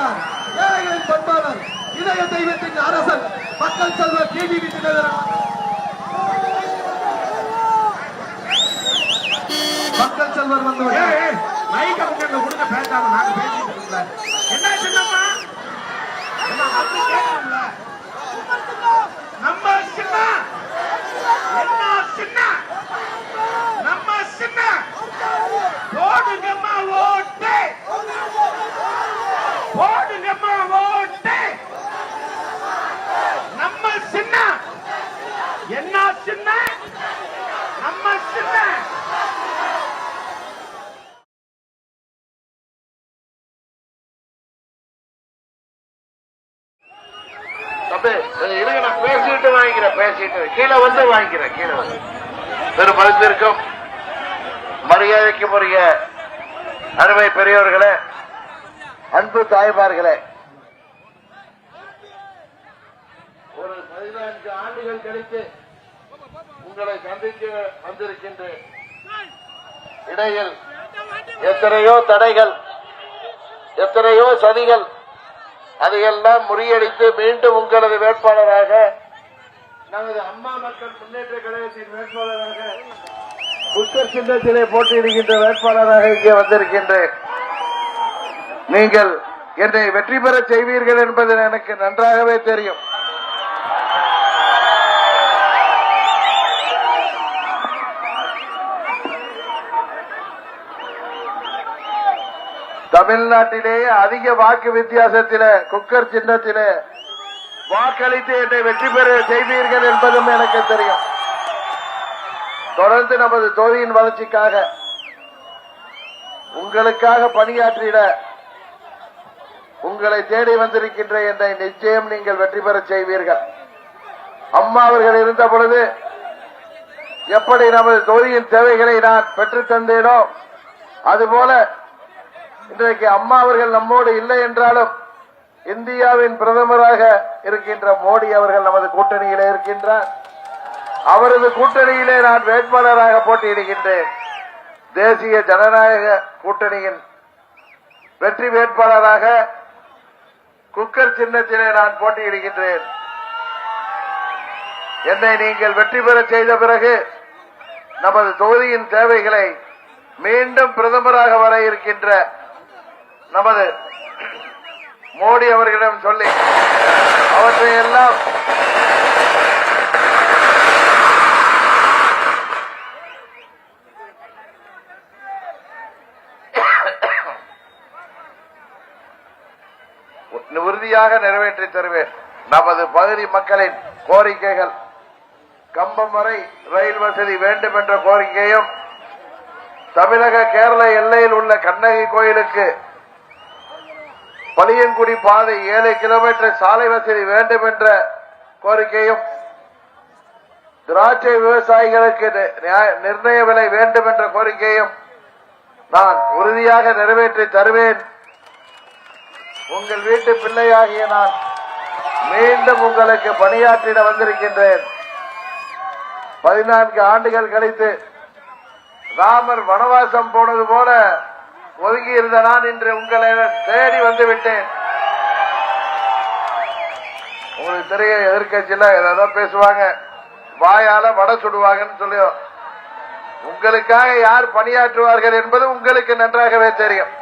வேட்பாளர் ஏழைகளின் பண்பாளர் இதய தெய்வத்தின் அரசன் மக்கள் செல்வர் டிடிவி தினகரன் மக்கள் செல்வர் வந்து மைக் அவங்க கொடுங்க பேசாம நாங்க இருங்க நான் பேசிட்டு வாங்கிக்கிறேன் பேசிட்டு. கீழே வந்து வாங்கிக்கிறேன் கீழே வந்து. பெரும் மருந்திருக்கும் மரியாதைக்கு அருமை பெரியவர்களே அன்பு தாய்மார்களே. ஒரு பதினான்கு ஆண்டுகள் கழித்து உங்களை சந்திக்க வந்திருக்கின்றேன் இடையில் எத்தனையோ தடைகள் எத்தனையோ சதிகள் அதையெல்லாம் முறியடித்து மீண்டும் உங்களது வேட்பாளராக நமது அம்மா மக்கள் முன்னேற்ற கழகத்தின் வேட்பாளராக புத்தர் சின்னத்திலே போட்டியிடுகின்ற வேட்பாளராக இங்கே வந்திருக்கின்றேன். நீங்கள் என்னை வெற்றி பெற செய்வீர்கள் என்பது எனக்கு நன்றாகவே தெரியும். தமிழ்நாட்டிலேயே அதிக வாக்கு வித்தியாசத்தில குக்கர் சின்னத்தில வாக்களித்து என்னை வெற்றி பெற செய்வீர்கள் என்பதும் எனக்கு தெரியும். தொடர்ந்து நமது தொழிலின் வளர்ச்சிக்காக உங்களுக்காக பணியாற்றிட உங்களை தேடி வந்திருக்கின்ற என்னை நிச்சயம் நீங்கள் வெற்றி பெற செய்வீர்கள். அம்மா அவர்கள் இருந்த பொழுது எப்படி நமது தொழிலின் தேவைகளை நான் பெற்றுத் தந்தேனோ அதுபோல இன்றைக்கு அம்மா அவர்கள் நம்மோடு இல்லை என்றாலும் இந்தியாவின் பிரதமராக இருக்கின்ற மோடி அவர்கள் நமது கூட்டணியிலே இருக்கின்றார். அவரது கூட்டணியிலே நான் வேட்பாளராக போட்டியிடுகின்றேன். தேசிய ஜனநாயக கூட்டணியின் வெற்றி வேட்பாளராக குக்கர் சின்னத்திலே நான் போட்டியிடுகின்றேன். என்னை நீங்கள் வெற்றி பெற செய்த பிறகு நமது தொகுதியின் தேவைகளை மீண்டும் பிரதமராக வர இருக்கின்ற நமது மோடி அவர்களிடம் சொல்லி அவற்றை எல்லாம் உறுதியாக நிறைவேற்றி தருவேன். நமது பகுதி மக்களின் கோரிக்கைகள். கம்பம் வரை ரயில் வசதி வேண்டும் என்ற கோரிக்கையும் தமிழக கேரள எல்லையில் உள்ள கண்ணகி கோயிலுக்கு பளியங்குடி பாதை ஏழு கிலோமீட்டர் சாலை வசதி வேண்டும் என்ற கோரிக்கையும் திராட்சை விவசாயிகளுக்கு நி- நிர்ணய விலை வேண்டும் என்ற கோரிக்கையும் நான் உறுதியாக நிறைவேற்றி தருவேன். உங்கள் வீட்டு பிள்ளையாகிய நான் மீண்டும் உங்களுக்கு பணியாற்றிட வந்திருக்கின்றேன். பதினான்கு ஆண்டுகள் கழித்து ராமர் வனவாசம் போனது போல ஒதுங்கி இருந்த நான் இன்று உங்களை தேடி வந்து விட்டேன் உங்களுக்கு தெரிய எதிர்கட்சியில ஏதாவது பேசுவாங்க வாயால வடை சுடுவாங்கன்னு சொல்லி உங்களுக்காக யார் பணியாற்றுவார்கள் என்பது உங்களுக்கு நன்றாகவே தெரியும்.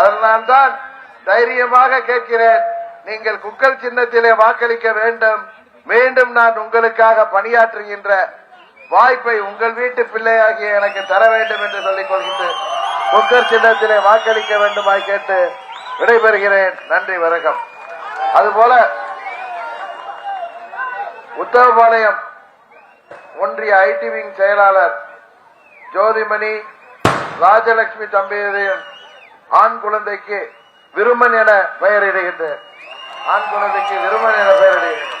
அதனால்தான் தைரியமாக கேட்கிறேன் நீங்கள் குக்கல் சின்னத்திலே வாக்களிக்க வேண்டும். மீண்டும் நான் உங்களுக்காக பணியாற்றுகின்ற வாய்ப்பை உங்கள் வீட்டு பிள்ளையாகிய எனக்கு தர வேண்டும் என்று சொல்லிக் கொள்கின்றேன் குக்கர் சின்னத்திலே வாக்களிக்க வேண்டுமாய் கேட்டு விடைபெறுகிறேன். நன்றி வணக்கம். அதுபோல உத்தவபாளையம் ஒன்றிய ஐடி விங் செயலாளர் ஜோதிமணி ராஜலட்சுமி தம்பதியின் ஆண் குழந்தைக்கு விருமன் என பெயரிடுகின்றேன் ஆண் குழந்தைக்கு விருமன் என பெயரிடுகிறேன்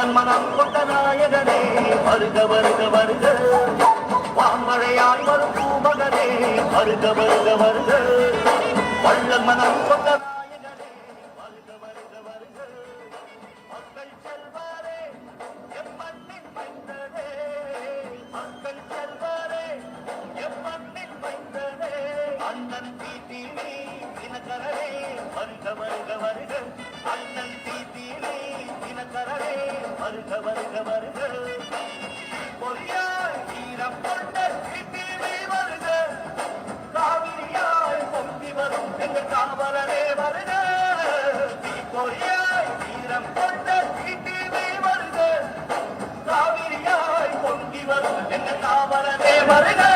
கண்ணன் மனம் கொண்ட நாயகனே வருக வருக வருக. வான்மழையாய் வரும் பூமகனே. வருக வருக வருக. வள்ளல் மனம் கொண்ட வருக